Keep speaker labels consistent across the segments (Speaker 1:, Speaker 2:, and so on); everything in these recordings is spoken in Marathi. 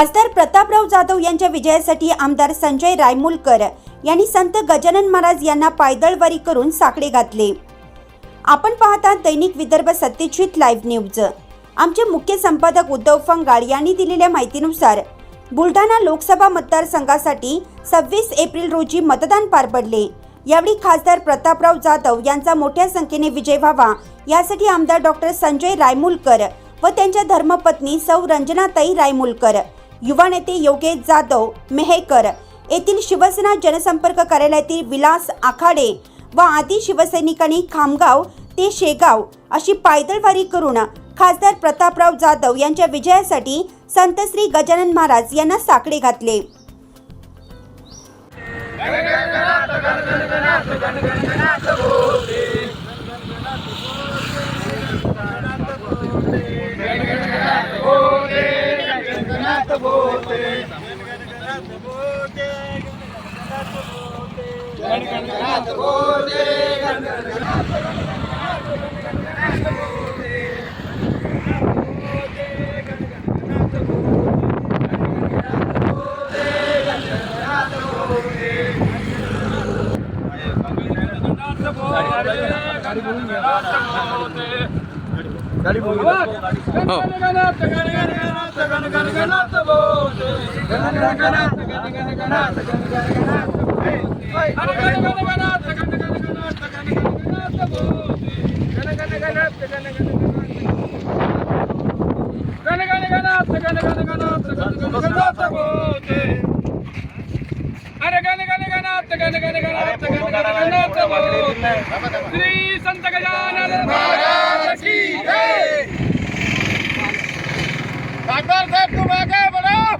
Speaker 1: खासदार प्रतापराव जाधव यांच्या विजयासाठी आमदार संजय रायमुलकर यांनी संत गजानन महाराज यांना पायदळवारी करून साकडे घातले. आपण पाहता दैनिक विदर्भ सत्यजित लाईव्ह न्यूज. आमचे मुख्य संपादक उद्धव फंगाळ यांनी दिलेल्या माहितीनुसार बुलढाणा लोकसभा मतदारसंघासाठी सव्वीस एप्रिल रोजी मतदान पार पडले. यावेळी खासदार प्रतापराव जाधव यांचा मोठ्या संख्येने विजय व्हावा यासाठी आमदार डॉक्टर संजय रायमुलकर व त्यांच्या धर्मपत्नी सौ रंजनाताई रायमुलकर युवा नेते योगेश जाधव मेहेकर येथील शिवसेना जनसंपर्क कार्यालयातील विलास आखाडे व आदी शिवसैनिकांनी खामगाव ते शेगाव अशी पायदळवारी करून खासदार प्रतापराव जाधव यांच्या विजयासाठी संत श्री गजानन महाराज यांना साकडे घातले.
Speaker 2: Hadi bunu ya. श्री संत गजानन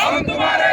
Speaker 2: हम तुम्हारे